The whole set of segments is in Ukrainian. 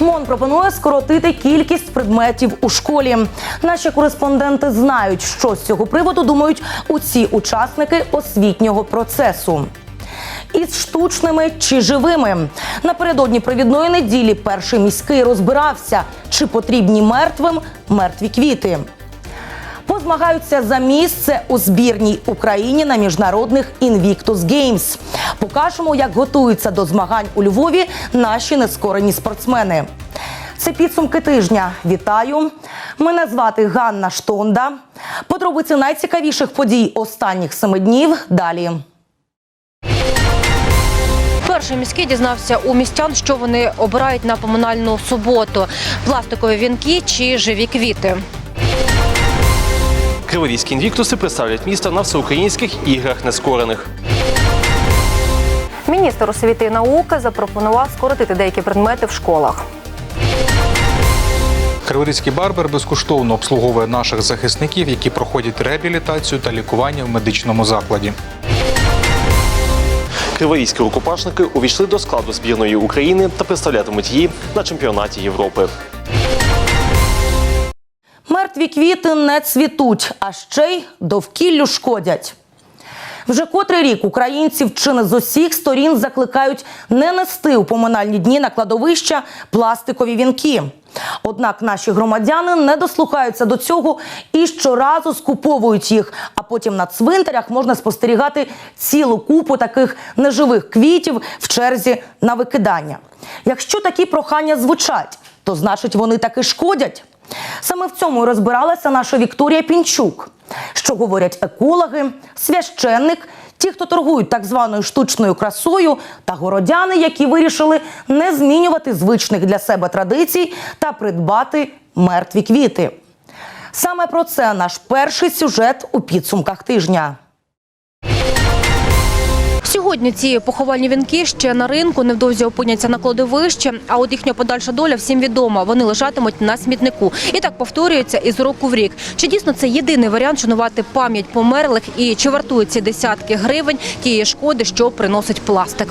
МОН пропонує скоротити кількість предметів у школі. Наші кореспонденти знають, що з цього приводу думають усі учасники освітнього процесу. Із штучними чи живими напередодні провідної неділі перший міський розбирався, чи потрібні мертвим мертві квіти. Позмагаються за місце у збірній Україні на міжнародних Invictus Games. Покажемо, як готуються до змагань у Львові наші нескорені спортсмени. Це підсумки тижня. Вітаю! Мене звати Ганна Штонда. Подробиці найцікавіших подій останніх семи днів далі. Перший міський дізнався у містян, що вони обирають на поминальну суботу: пластикові вінки чи живі квіти. Криворізькі інвіктуси представлять місто на всеукраїнських іграх нескорених. Міністр освіти і науки запропонував скоротити деякі предмети в школах. Криворізький барбер безкоштовно обслуговує наших захисників, які проходять реабілітацію та лікування в медичному закладі. Криворізькі рукопашники увійшли до складу збірної України та представлятимуть її на чемпіонаті Європи. Мертві квіти не цвітуть, а ще й довкіллю шкодять. Вже котрий рік українців чи не з усіх сторін закликають не нести у поминальні дні на кладовища пластикові вінки. Однак наші громадяни не дослухаються до цього і щоразу скуповують їх. А потім на цвинтарях можна спостерігати цілу купу таких неживих квітів в черзі на викидання. Якщо такі прохання звучать, то значить вони таки шкодять. Саме в цьому розбиралася наша Вікторія Пінчук. Що говорять екологи, священник, ті, хто торгують так званою штучною красою, та городяни, які вирішили не змінювати звичних для себе традицій та придбати мертві квіти. Саме про це наш перший сюжет у підсумках тижня. Сьогодні ці поховальні вінки ще на ринку невдовзі опиняться на кладовище, а от їхня подальша доля всім відома. Вони лежатимуть на смітнику. І так повторюється із року в рік. Чи дійсно це єдиний варіант шанувати пам'ять померлих і чи вартують ці десятки гривень тієї шкоди, що приносить пластик?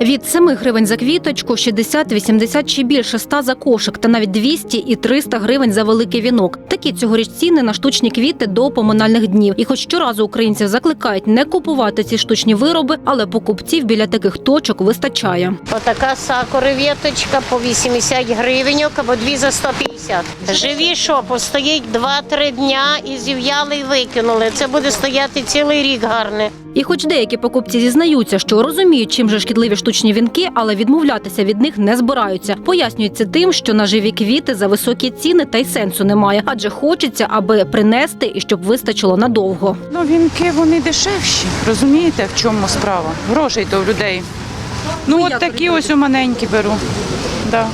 Від 7 гривень за квіточку, 60, 80 чи більше 100 за кошик та навіть 200 і 300 гривень за великий вінок. Такі цьогоріч ціни на штучні квіти до поминальних днів. І хоч щоразу українців закликають не купувати ці штучні вироби, але покупців біля таких точок вистачає. Отака сакуровіточка по 80 гривень або дві за 150. Живі що, постоїть 2-3 дня і зів'яли і викинули. Це буде стояти цілий рік гарне. І хоч деякі покупці зізнаються, що розуміють, чим же шкідливі штучні вінки, але відмовлятися від них не збираються. Пояснюють це тим, що на живі квіти за високі ціни та й сенсу немає, адже хочеться, аби принести і щоб вистачило надовго. Ну, вінки вони дешевші. Розумієте, в чому справа? Грошей то в людей. Ну, от такі ось у маленькі беру. Да.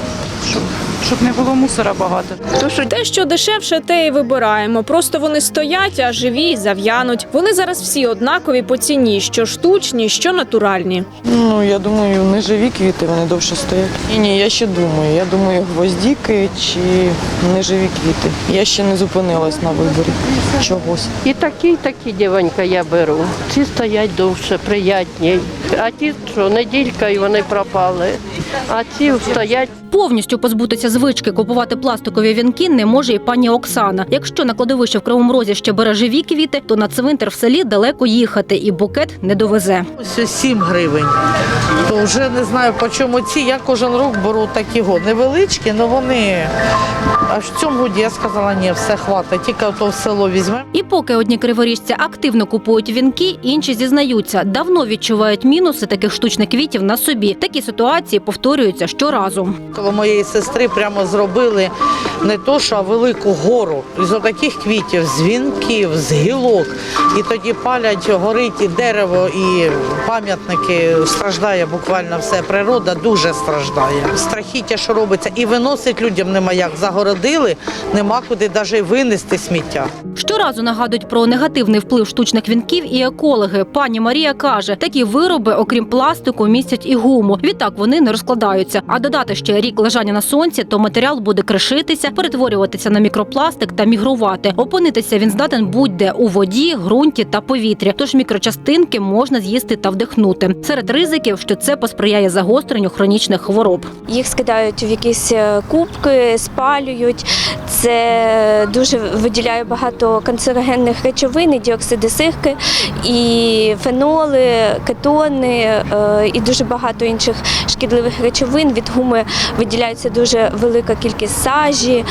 Щоб, не було мусора багато. Тож те, що дешевше, те і вибираємо. Просто вони стоять, а живі і зав'януть. Вони зараз всі однакові по ціні, що штучні, що натуральні. Ну, я думаю, не живі квіти, вони довше стоять. Ні, ні, я ще думаю. Я думаю, гвоздіки чи неживі квіти. Я ще не зупинилась на виборі чогось. І такі, і такі, дівонька, я беру. Ці стоять довше, приятні. А ті, що неділька, і вони пропали. А ці стоять Повністю позбутися звички купувати пластикові вінки не може і пані Оксана. Якщо на кладовище в Кривому Розі ще бере живі квіти, то на цвинтар в селі далеко їхати і букет не довезе. Ось 7 гривень. То вже не знаю по чому ці. Я кожен рік беру такі го невеличкі, але вони. А в цьому годі я сказала, ні, все хватить, тільки то в село візьмемо. І поки одні криворіжці активно купують вінки, інші зізнаються, давно відчувають мінуси таких штучних квітів на собі. Такі ситуації повторюються щоразу. Коло моєї сестри прямо зробили не то, що а велику гору із отаких квітів, з вінків, з гілок. І тоді палять, горить і дерево, і пам'ятники страждає буквально все. Природа дуже страждає. Страхіття, що робиться, і виносить людям нема як. Загородили, нема куди навіть винести сміття. Щоразу нагадують про негативний вплив штучних вінків і екологи. Пані Марія каже, такі вироби, окрім пластику, містять і гуму. Відтак вони не розкладаються. А додати ще рік лежання на сонці, то матеріал буде кришитися перетворюватися на мікропластик та мігрувати. Опинитися він здатен будь-де у воді, ґрунті та повітрі. Тож мікрочастинки можна з'їсти та вдихнути. Серед ризиків, що це посприяє загостренню хронічних хвороб. Їх скидають в якісь е, кубки, спалюють. Це дуже виділяє багато канцерогенних речовин, діоксиди сирки, і феноли, кетони, е, і дуже багато інших шкідливих речовин. Від гуми виділяється дуже велика кількість сажі.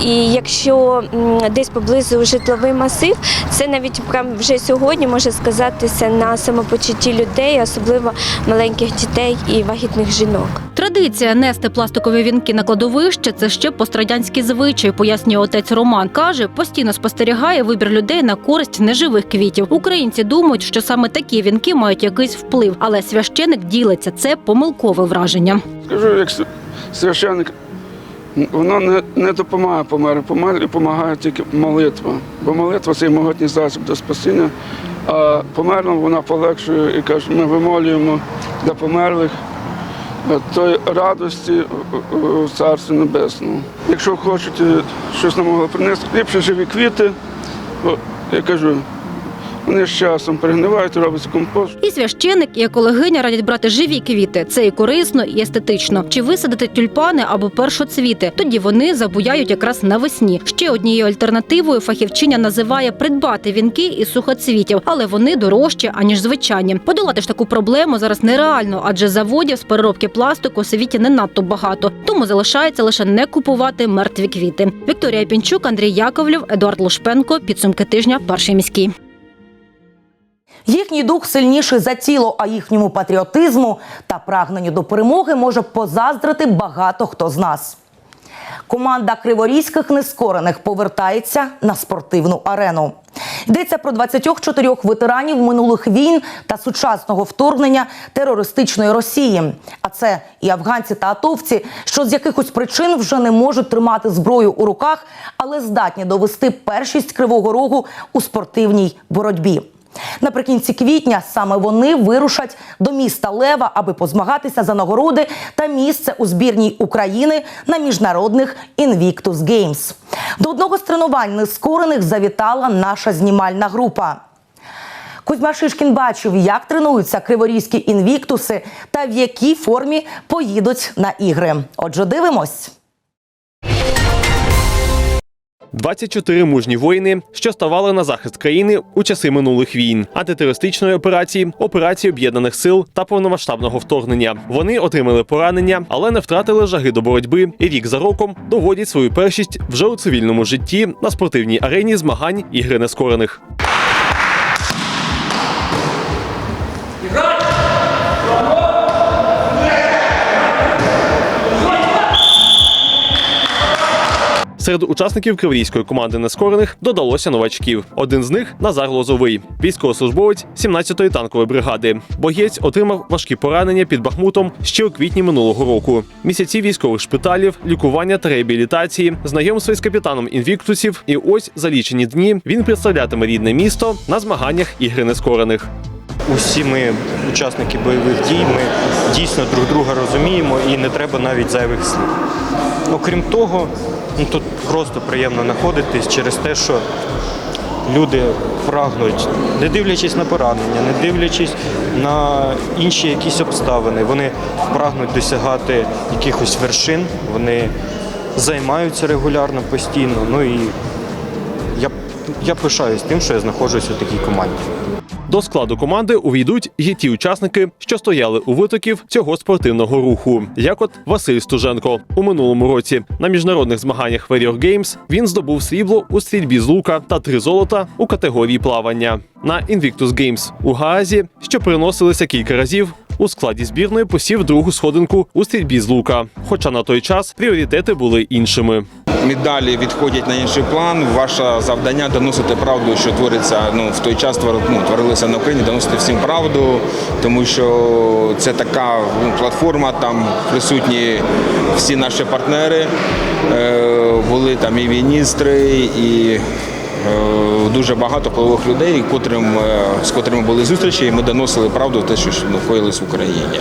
І якщо десь поблизу житловий масив, це навіть прям вже сьогодні може сказатися на самопочутті людей, особливо маленьких дітей і вагітних жінок. Традиція нести пластикові вінки на кладовище це ще пострадянський звичай, пояснює отець Роман. Каже, постійно спостерігає вибір людей на користь неживих квітів. Українці думають, що саме такі вінки мають якийсь вплив, але священик ділиться це помилкове враження. Скажу, як с- священник, воно не, не допомагає. Померлі допомагає тільки молитва. Бо молитва це могутній засіб до спасіння. А померлим вона полегшує і каже, ми вимолюємо для померлих е, тої радості в Царстві Небесному. Якщо хочете щось нам могли принести, ліпше живі квіти. О, Я кажу, вони з часом перегнивають, робиться компост. І священик, і екологиня радять брати живі квіти. Це і корисно, і естетично. Чи висадити тюльпани або першоцвіти? Тоді вони забуяють якраз навесні. Ще однією альтернативою фахівчиня називає придбати вінки із сухоцвітів, але вони дорожчі аніж звичайні. Подолати ж таку проблему зараз нереально, адже заводів з переробки пластику у світі не надто багато. Тому залишається лише не купувати мертві квіти. Вікторія Пінчук, Андрій Яковлів, Едуард Лушпенко. Підсумки тижня. Перший міський. Їхній дух сильніший за тіло, а їхньому патріотизму та прагненню до перемоги може позаздрити багато хто з нас. Команда криворізьких нескорених повертається на спортивну арену. Йдеться про 24 ветеранів минулих війн та сучасного вторгнення терористичної Росії. А це і афганці та атовці, що з якихось причин вже не можуть тримати зброю у руках, але здатні довести першість кривого рогу у спортивній боротьбі. Наприкінці квітня саме вони вирушать до міста Лева, аби позмагатися за нагороди та місце у збірній України на міжнародних Invictus Games. До одного з тренувань нескорених завітала наша знімальна група. Кузьма Шишкін бачив, як тренуються криворізькі інвіктуси та в якій формі поїдуть на ігри. Отже, дивимось. 24 мужні воїни, що ставали на захист країни у часи минулих війн, антитерористичної операції, операції об'єднаних сил та повномасштабного вторгнення. Вони отримали поранення, але не втратили жаги до боротьби і рік за роком доводять свою першість вже у цивільному житті на спортивній арені змагань ігри нескорених. Серед учасників криворізької команди нескорених додалося новачків. Один з них Назар Лозовий, військовослужбовець 17-ї танкової бригади. Боєць отримав важкі поранення під Бахмутом ще у квітні минулого року. Місяці військових шпиталів, лікування та реабілітації, знайомство із капітаном інвіктусів. І ось за лічені дні він представлятиме рідне місто на змаганнях ігри нескорених. Усі ми учасники бойових дій, ми дійсно друг друга розуміємо і не треба навіть зайвих слів. Окрім того, ну, тут просто приємно знаходитись через те, що люди прагнуть, не дивлячись на поранення, не дивлячись на інші якісь обставини, вони прагнуть досягати якихось вершин, вони займаються регулярно постійно. Ну і я, я пишаюсь тим, що я знаходжусь у такій команді. До складу команди увійдуть і ті учасники, що стояли у витоків цього спортивного руху, як от Василь Стуженко. У минулому році на міжнародних змаганнях Warrior Games він здобув срібло у стрільбі з лука та три золота у категорії плавання. На Invictus Games у Гаазі, що приносилися кілька разів. У складі збірної посів другу сходинку у стрільбі з лука. Хоча на той час пріоритети були іншими. медалі відходять на інший план. Ваше завдання доносити правду, що твориться ну, в той час ну, творилося на Україні, доносити всім правду, тому що це така ну, платформа, там присутні всі наші партнери, е, були там і міністри, і дуже багато впливових людей, котрим, е, з котрими були зустрічі, і ми доносили правду те, що ну, коїлось в Україні.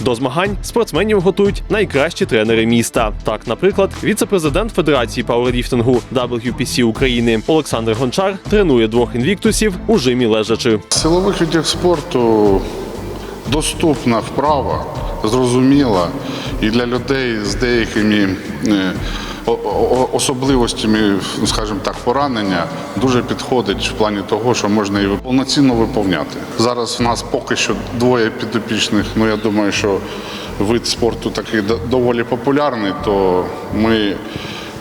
До змагань спортсменів готують найкращі тренери міста. Так, наприклад, віце-президент Федерації пауерліфтингу WPC України Олександр Гончар тренує двох інвіктусів у жимі лежачи. Силових видів спорту доступна вправа, зрозуміла і для людей з деякими е, особливостями, ну, скажімо так, поранення дуже підходить в плані того, що можна її повноцінно виповняти. Зараз в нас поки що двоє підопічних. Ну я думаю, що вид спорту такий доволі популярний, то ми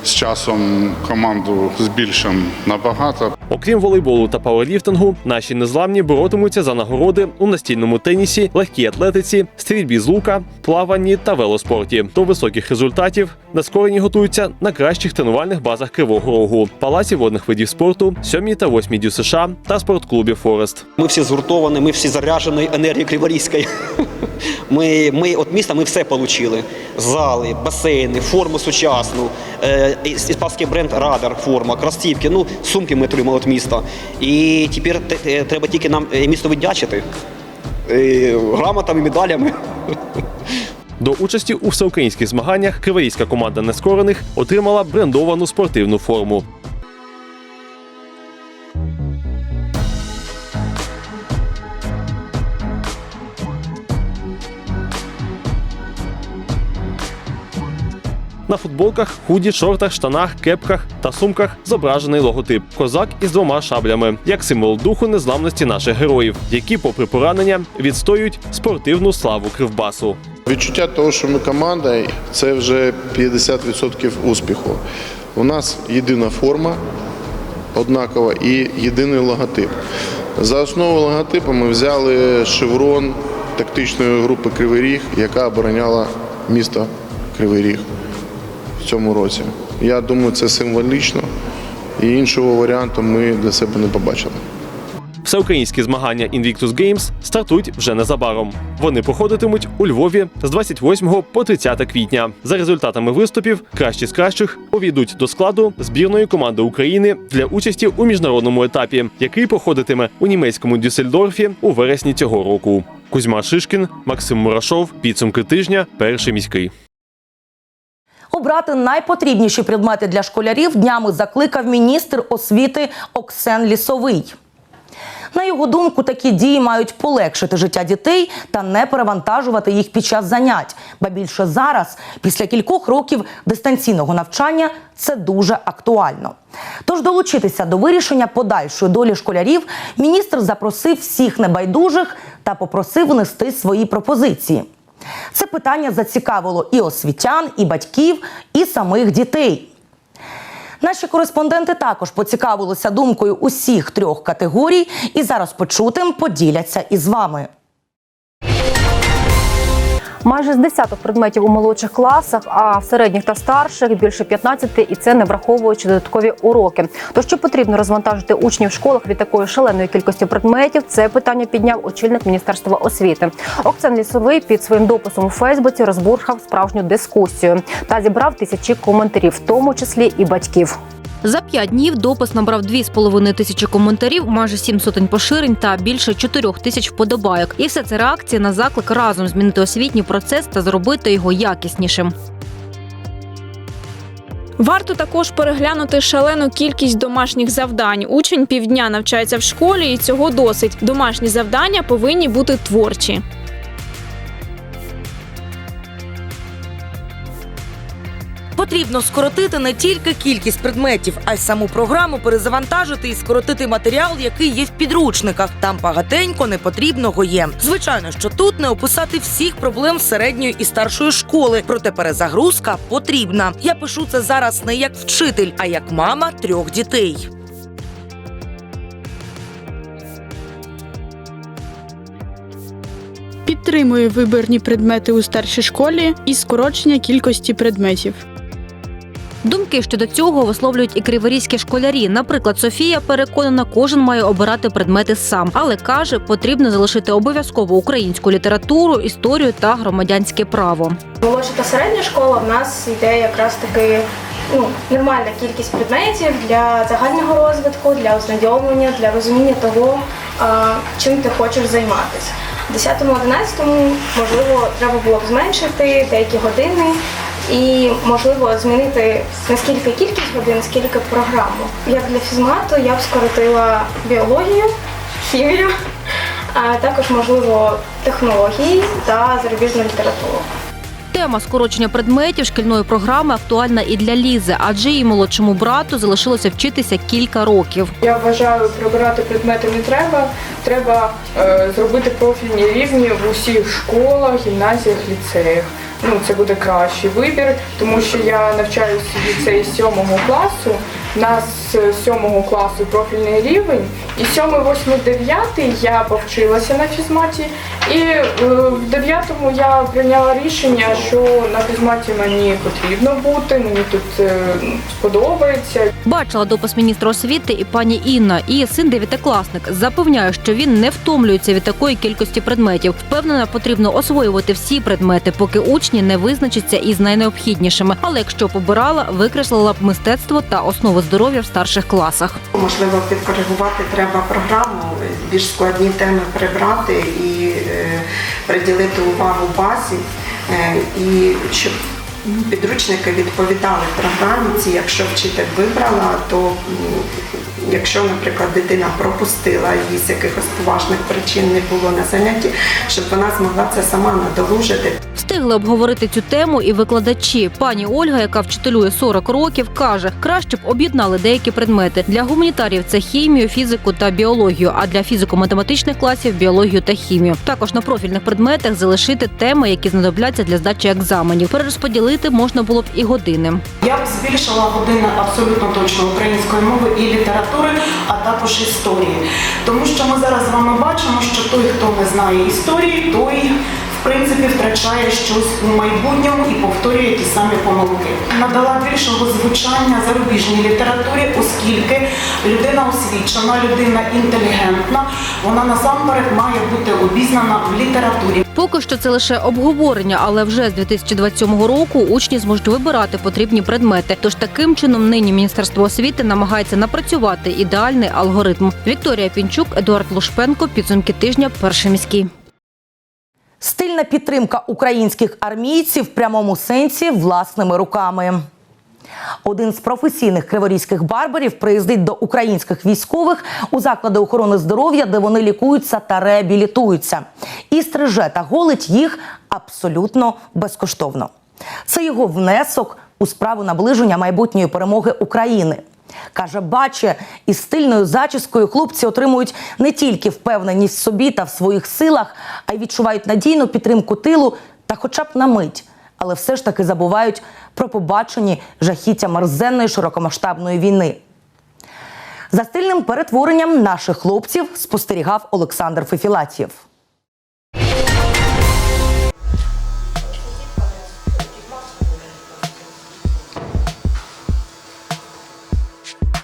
з часом команду збільшимо набагато. Окрім волейболу та пауерліфтингу, наші незламні боротимуться за нагороди у настільному тенісі, легкій атлетиці, стрільбі з лука, плаванні та велоспорті. До високих результатів нескорені готуються на кращих тренувальних базах Кривого Рогу, палаці водних видів спорту, 7 та 8 дю США та спортклубі Форест. Ми всі згуртовані, ми всі заряджені енергією Криворізької. Ми, ми от міста ми все отримали. Зали, басейни, форму сучасну, е, іспанський бренд Радар, форма, кросівки, ну, сумки ми отримали від міста. І тепер те- те- треба тільки нам е, місто віддячити е, грамотами, медалями. До участі у всеукраїнських змаганнях криворізька команда нескорених отримала брендовану спортивну форму. На футболках, худі, шортах, штанах, кепках та сумках зображений логотип козак із двома шаблями, як символ духу незламності наших героїв, які, попри поранення, відстоюють спортивну славу кривбасу. Відчуття того, що ми команда, це вже 50% успіху. У нас єдина форма однакова і єдиний логотип. За основу логотипу ми взяли шеврон тактичної групи Кривий Ріг, яка обороняла місто Кривий Ріг цьому році. Я думаю, це символічно, і іншого варіанту ми для себе не побачили. Всеукраїнські змагання Invictus Games стартують вже незабаром. Вони проходитимуть у Львові з 28 по 30 квітня. За результатами виступів кращі з кращих увійдуть до складу збірної команди України для участі у міжнародному етапі, який проходитиме у німецькому Дюссельдорфі у вересні цього року. Кузьма Шишкін, Максим Мурашов. Підсумки тижня. Перший міський. Обрати найпотрібніші предмети для школярів днями закликав міністр освіти Оксен Лісовий. На його думку, такі дії мають полегшити життя дітей та не перевантажувати їх під час занять. Ба більше зараз, після кількох років дистанційного навчання, це дуже актуально. Тож долучитися до вирішення подальшої долі школярів міністр запросив всіх небайдужих та попросив внести свої пропозиції. Це питання зацікавило і освітян, і батьків, і самих дітей. Наші кореспонденти також поцікавилися думкою усіх трьох категорій і зараз почутим поділяться із вами. Майже з десяток предметів у молодших класах, а в середніх та старших більше 15, і це не враховуючи додаткові уроки. То що потрібно розвантажити учнів в школах від такої шаленої кількості предметів? Це питання підняв очільник міністерства освіти. Оксан Лісовий під своїм дописом у Фейсбуці розбурхав справжню дискусію та зібрав тисячі коментарів, в тому числі і батьків. За п'ять днів допис набрав 2,5 тисячі коментарів, майже сім сотень поширень та більше 4 тисяч вподобайок. І все це реакція на заклик разом змінити освітній процес та зробити його якіснішим. Варто також переглянути шалену кількість домашніх завдань. Учень півдня навчається в школі, і цього досить. Домашні завдання повинні бути творчі. Потрібно скоротити не тільки кількість предметів, а й саму програму перезавантажити і скоротити матеріал, який є в підручниках. Там багатенько непотрібного є. Звичайно, що тут не описати всіх проблем середньої і старшої школи, проте перезагрузка потрібна. Я пишу це зараз не як вчитель, а як мама трьох дітей. Підтримую вибірні предмети у старшій школі і скорочення кількості предметів. Думки щодо цього висловлюють і криворізькі школярі. Наприклад, Софія переконана, кожен має обирати предмети сам, але каже, потрібно залишити обов'язково українську літературу, історію та громадянське право. Молодша та середня школа в нас йде якраз таки ну, нормальна кількість предметів для загального розвитку, для ознайомлення, для розуміння того, чим ти хочеш займатися. В 10-11, можливо, треба було б зменшити деякі години і, можливо, змінити не скільки кількість годин, скільки програму. Як для фізмату я б скоротила біологію, хімію, а також, можливо, технології та зарубіжну літературу. Тема скорочення предметів шкільної програми актуальна і для Лізи, адже її молодшому брату залишилося вчитися кілька років. Я вважаю, прибирати предмети не треба. Треба е, зробити профільні рівні в усіх школах, гімназіях, ліцеях. Ну, це буде кращий вибір, тому що я навчаюся від ліцеї сьомого класу. Нас з 7 класу профільний рівень, і 7, 8, 9 я повчилася на фізматі, і е, в 9 я прийняла рішення, що на фізматі мені потрібно бути, мені тут е, сподобається. Бачила допис міністра освіти і пані Інна. Її син дев'ятикласник запевняє, що він не втомлюється від такої кількості предметів. Впевнена, потрібно освоювати всі предмети, поки учні не визначаться із найнеобхіднішими. Але якщо побирала, викреслила б мистецтво та основи здоров'я в старших класах. Можливо, підкоригувати треба програму, більш складні теми прибрати і е, приділити увагу базі, е, і щоб підручники відповідали програмі. Якщо вчитель вибрала, то якщо, наприклад, дитина пропустила її з якихось поважних причин не було на занятті, щоб вона змогла це сама надолужити. Встигли обговорити цю тему і викладачі. Пані Ольга, яка вчителює 40 років, каже, краще б об'єднали деякі предмети. Для гуманітарів це хімію, фізику та біологію, а для фізико-математичних класів біологію та хімію. Також на профільних предметах залишити теми, які знадобляться для здачі екзаменів. Перерозподілити можна було б і години. Я б збільшила години абсолютно точно української мови і літератури, а також історії. Тому що ми зараз з вами бачимо, що той, хто не знає історії, той принципі втрачає щось у майбутньому і повторює ті самі помилки. Надала більшого звучання зарубіжній літературі, оскільки людина освічена, людина інтелігентна, вона насамперед має бути обізнана в літературі. Поки що це лише обговорення, але вже з 2027 року учні зможуть вибирати потрібні предмети. Тож таким чином нині Міністерство освіти намагається напрацювати ідеальний алгоритм. Вікторія Пінчук, Едуард Лушпенко. Підсумки тижня. Перший міський. Стильна підтримка українських армійців в прямому сенсі власними руками. Один з професійних криворізьких барберів приїздить до українських військових у заклади охорони здоров'я, де вони лікуються та реабілітуються, і стриже та голить їх абсолютно безкоштовно. Це його внесок у справу наближення майбутньої перемоги України. Каже, баче, із стильною зачіскою хлопці отримують не тільки впевненість в собі та в своїх силах, а й відчувають надійну підтримку тилу та хоча б на мить. Але все ж таки забувають про побачені жахіття мерзенної широкомасштабної війни. За стильним перетворенням наших хлопців спостерігав Олександр Фефілатєв.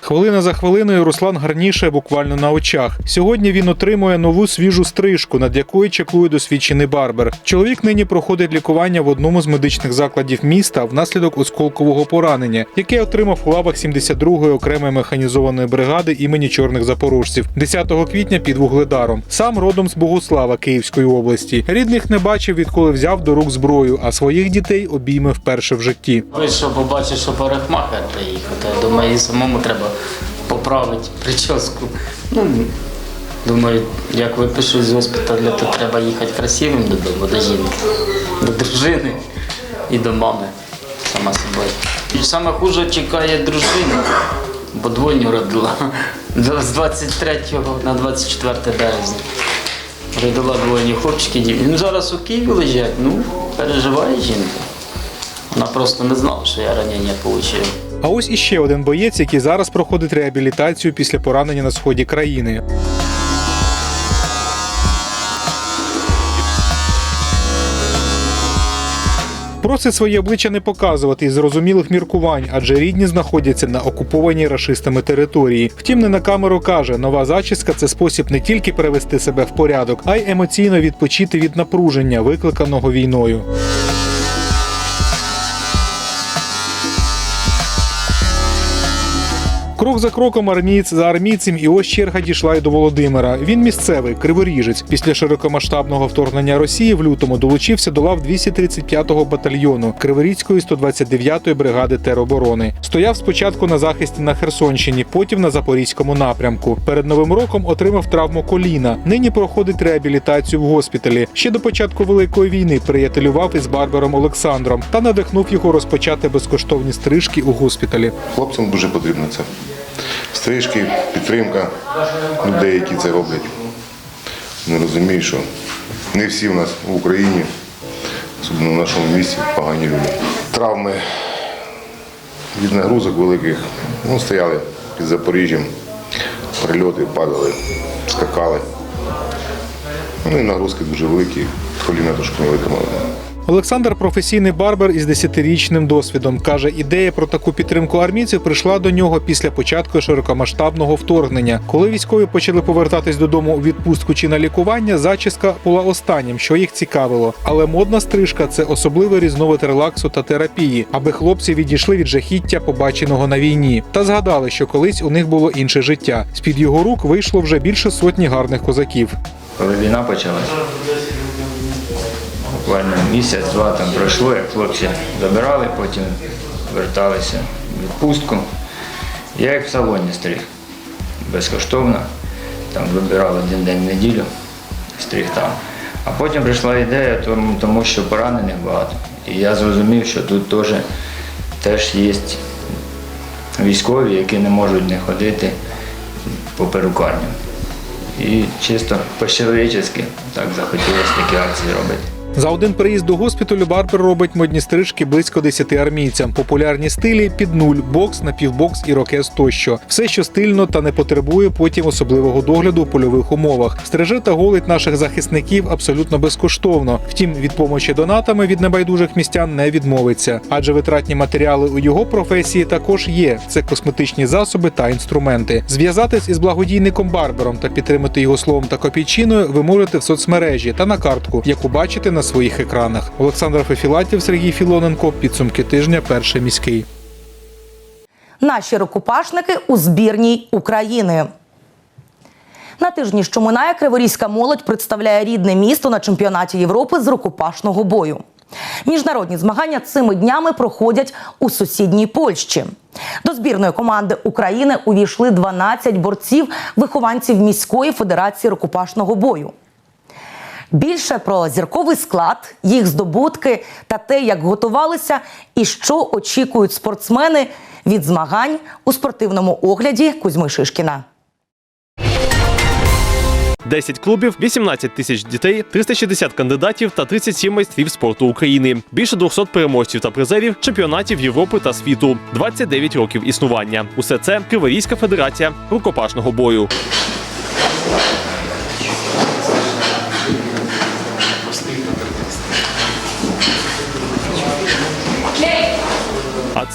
Хвилина за хвилиною Руслан гарніше буквально на очах. Сьогодні він отримує нову свіжу стрижку, над якою чеклує досвідчений барбер. Чоловік нині проходить лікування в одному з медичних закладів міста внаслідок осколкового поранення, яке отримав у лавах 72-ї окремої механізованої бригади імені чорних запорожців 10 квітня під вугледаром. Сам родом з Богослава Київської області. Рідних не бачив, відколи взяв до рук зброю, а своїх дітей обійме вперше в житті. Вийшов, побачив, що парикмахер приїхав. Думаю, і самому треба поправити прическу. Ну, думаю, як випишу з госпіталю, то треба їхати красивим додому, до жінки, до дружини і до мами, сама собою. І саме хуже чекає дружина, бо двойню родила з 23 на 24 березня. Родила двойні хлопчики, дівчинки. Ну зараз у Києві лежать, ну, переживає жінка. Вона просто не знала, що я ранення отримав. А ось іще один боєць, який зараз проходить реабілітацію після поранення на сході країни. Просить своє обличчя не показувати із зрозумілих міркувань, адже рідні знаходяться на окупованій рашистами території. Втім, не на камеру каже, нова зачіска це спосіб не тільки привести себе в порядок, а й емоційно відпочити від напруження, викликаного війною. Крок за кроком армієць за армійцем, і ось черга дійшла й до Володимира. Він місцевий, криворіжець. Після широкомасштабного вторгнення Росії в лютому долучився до лав 235-го батальйону Криворізької 129-ї бригади тероборони. Стояв спочатку на захисті на Херсонщині, потім на Запорізькому напрямку. Перед новим роком отримав травму коліна. Нині проходить реабілітацію в госпіталі. Ще до початку великої війни приятелював із Барбером Олександром та надихнув його розпочати безкоштовні стрижки у госпіталі. Хлопцям дуже потрібно це. Стрижки, підтримка людей, які це роблять. Не розумію, що не всі в нас в Україні, особливо в нашому місті, погані люди. Травми від нагрузок великих. Ну, стояли під Запоріжжям, прильоти, падали, скакали. Ну і нагрузки дуже великі, коліна трошки не витримали. Олександр професійний барбер із 10-річним досвідом. Каже, ідея про таку підтримку армійців прийшла до нього після початку широкомасштабного вторгнення. Коли військові почали повертатись додому у відпустку чи на лікування, зачіска була останнім, що їх цікавило. Але модна стрижка це особливий різновид релаксу та терапії, аби хлопці відійшли від жахіття, побаченого на війні, та згадали, що колись у них було інше життя. З під його рук вийшло вже більше сотні гарних козаків. Коли війна почалась, буквально місяць-два там пройшло, як хлопці забирали, потім верталися в відпустку. Я їх в салоні стриг безкоштовно. Там вибирав один день в неділю, стриг там. А потім прийшла ідея, тому що поранених багато. І я зрозумів, що тут теж, теж є військові, які не можуть не ходити по перукарням. І чисто по-чоловічески так захотілося такі акції робити. За один приїзд до госпіталю Барбер робить модні стрижки близько 10 армійцям. Популярні стилі під нуль, бокс, напівбокс, ірокез тощо. Все, що стильно та не потребує потім особливого догляду у польових умовах. Стриже та голить наших захисників абсолютно безкоштовно. Втім, від помочі донатами від небайдужих містян не відмовиться, адже витратні матеріали у його професії також є. Це косметичні засоби та інструменти. Зв'язатись із благодійником Барбером та підтримати його словом та копійчиною ви можете в соцмережі та на картку, яку бачите на своїх екранах. Олександр Фефілатів, Сергій Філоненко. Підсумки тижня. Перший міський. Наші рукопашники у збірній України. На тижні, що минає, криворізька молодь представляє рідне місто на чемпіонаті Європи з рукопашного бою. Міжнародні змагання цими днями проходять у сусідній Польщі. До збірної команди України увійшли 12 борців, вихованців міської федерації рукопашного бою. Більше про зірковий склад, їх здобутки та те, як готувалися і що очікують спортсмени від змагань у спортивному огляді Кузьми Шишкіна. 10 клубів, 18 тисяч дітей, 360 кандидатів та 37 майстрів спорту України. Більше 200 переможців та призерів чемпіонатів Європи та світу. 29 років існування. Усе це Криворізька федерація рукопашного бою.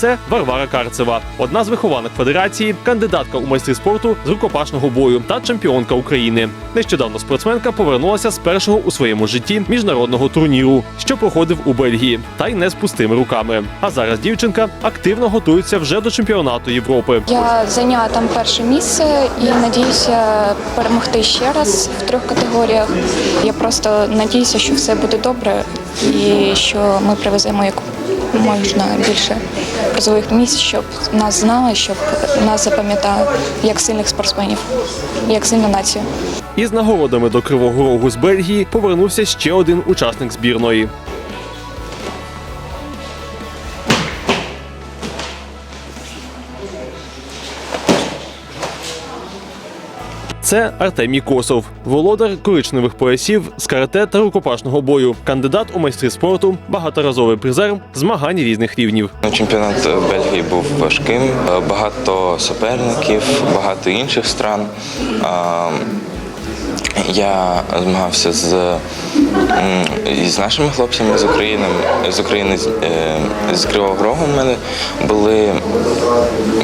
Це Варвара Карцева, одна з вихованок федерації, кандидатка у майстри спорту з рукопашного бою та чемпіонка України. Нещодавно спортсменка повернулася з першого у своєму житті міжнародного турніру, що проходив у Бельгії, та й не з пустими руками. А зараз дівчинка активно готується вже до чемпіонату Європи. Я зайняла там перше місце і надіюся перемогти ще раз в трьох категоріях. Я просто надіюся, що все буде добре і що ми привеземо як можна більше призових місць, щоб нас знали, щоб нас запам'ятали як сильних спортсменів, як сильну націю. Із нагородами до Кривого Рогу з Бельгії повернувся ще один учасник збірної. Це Артемій Косов, володар коричневих поясів з карате та рукопашного бою, кандидат у майстри спорту, багаторазовий призер змагань різних рівнів. Чемпіонат Бельгії був важким, багато суперників, багато інших стран. Я змагався з, з нашими хлопцями з України, з України з- е, з Кривого Рогу. У мене були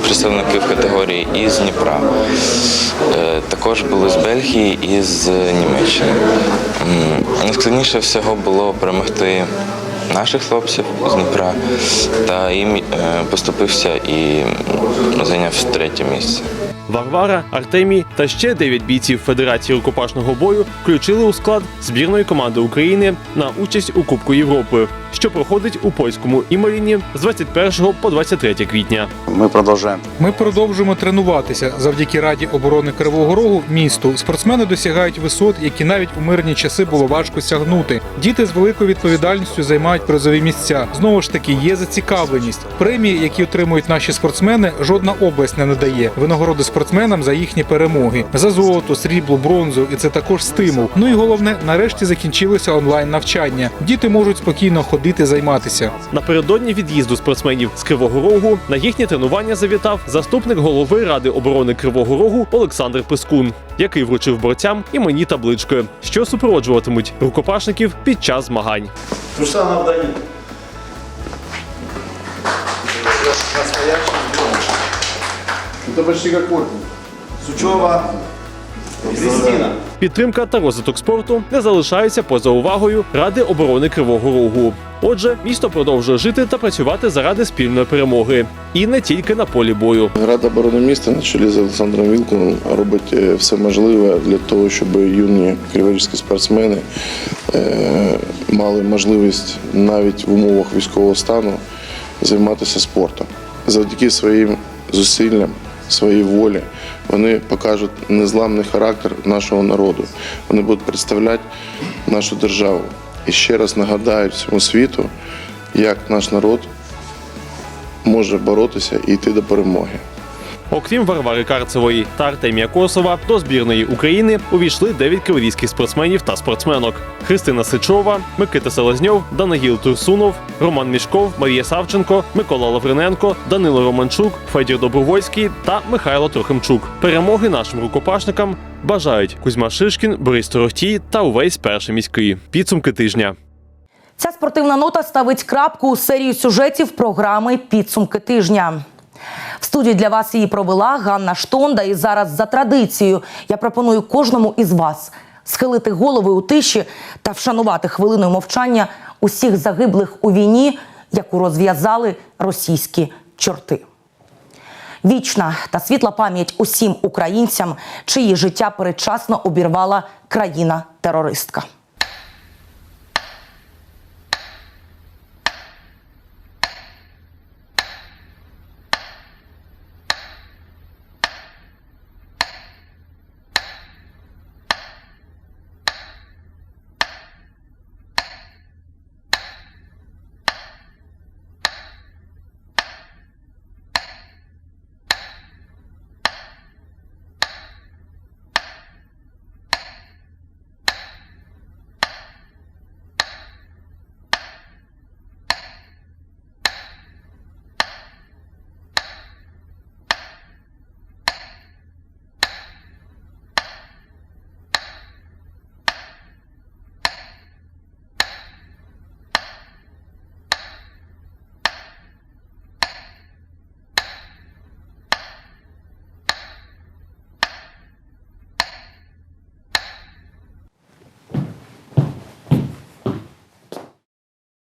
представники в категорії і з Дніпра. Е, Також були з Бельгії і з Німеччини. Найскладніше всього було перемогти наших хлопців з Дніпра та мі- е, поступився і зайняв третє місце. Варвара, Артемій та ще 9 бійців Федерації рукопашного бою включили у склад збірної команди України на участь у Кубку Європи, що проходить у польському Імаріні з 21 по 23 квітня. Ми продовжуємо. Ми продовжуємо тренуватися. Завдяки Раді оборони Кривого Рогу місту спортсмени досягають висот, які навіть у мирні часи було важко сягнути. Діти з великою відповідальністю займають призові місця. Знову ж таки, є зацікавленість. Премії, які отримують наші спортсмени, жодна область не надає. Винагороди спортсменам за їхні перемоги за золото, срібло, бронзу, і це також стимул. Ну і головне, нарешті закінчилося онлайн навчання. Діти можуть спокійно ходити займатися. Напередодні від'їзду спортсменів з Кривого Рогу на їхнє тренування завітав заступник голови Ради оборони Кривого Рогу Олександр Пискун, який вручив борцям іменні таблички, що супроводжуватимуть рукопашників під час змагань. Душа на вдані. Это почти как корпус. Сучова. Крістіна. Підтримка та розвиток спорту не залишаються поза увагою Ради оборони Кривого Рогу. Отже, місто продовжує жити та працювати заради спільної перемоги, і не тільки на полі бою. Рада оборони міста на чолі з Олександром Вілком робить е, все можливе для того, щоб юні криворізькі спортсмени е, мали можливість навіть в умовах військового стану займатися спортом. Завдяки своїм зусиллям, своїй волі вони покажуть незламний характер нашого народу. Вони будуть представляти нашу державу. І ще раз нагадають всьому світу, як наш народ може боротися і йти до перемоги. Окрім Варвари Карцевої та Артемія Косова, до збірної України увійшли 9 кривійських спортсменів та спортсменок: Христина Сичова, Микита Селезньов, Данагіл Турсунов, Роман Мішков, Марія Савченко, Микола Лавриненко, Данило Романчук, Федір Добровольський та Михайло Трохимчук. Перемоги нашим рукопашникам бажають Кузьма Шишкін, Борис Торохтій та увесь перший міський. Підсумки тижня. Ця спортивна нота ставить крапку у серії сюжетів програми Підсумки тижня. В студії для вас її провела Ганна Штонда. І зараз за традицією я пропоную кожному із вас схилити голови у тиші та вшанувати хвилиною мовчання усіх загиблих у війні, яку розв'язали російські чорти. Вічна та світла пам'ять усім українцям, чиї життя передчасно обірвала країна-терористка.